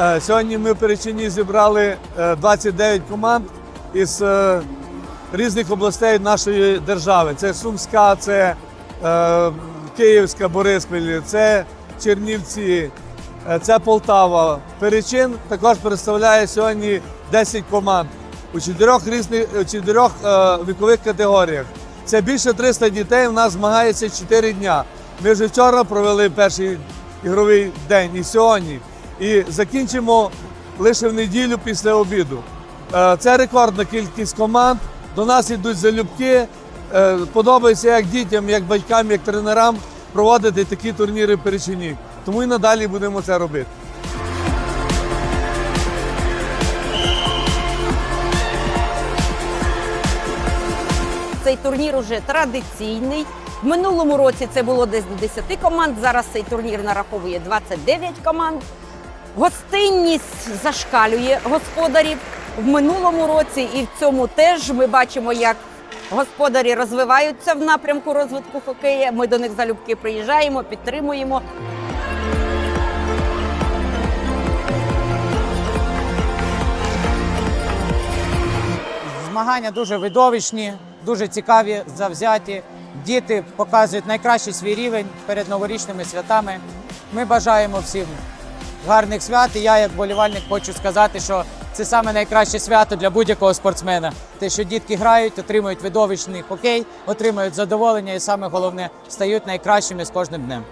Е, Сьогодні ми в Перечині зібрали е, 29 команд із е, різних областей нашої держави. Це Сумська, це е, Київська, Бориспіль, це Чернівці, е, це Полтава. Перечин також представляє сьогодні 10 команд у чотирьох різних у чотирьох е, вікових категоріях. Це більше 300 дітей. У нас змагається 4 дня. Ми вже вчора провели перший ігровий день і сьогодні. І закінчимо лише в неділю після обіду. Е, Це рекордна кількість команд. До нас йдуть залюбки. Е, Подобається як дітям, як батькам, як тренерам проводити такі турніри Перечині. Тому і надалі будемо це робити. Цей турнір уже традиційний. В минулому році це було десь до 10 команд. Зараз цей турнір нараховує 29 команд. Гостинність зашкалює господарів в минулому році, і в цьому теж ми бачимо, як господарі розвиваються в напрямку розвитку хокея. Ми до них залюбки приїжджаємо, підтримуємо. Змагання дуже видовищні, дуже цікаві, завзяті. Діти показують найкращий свій рівень перед новорічними святами. Ми бажаємо всім гарних свят. І я, як болівальник, хочу сказати, що це саме найкраще свято для будь-якого спортсмена. Те, що дітки грають, отримують видовищний хокей, отримують задоволення і саме головне стають найкращими з кожним днем.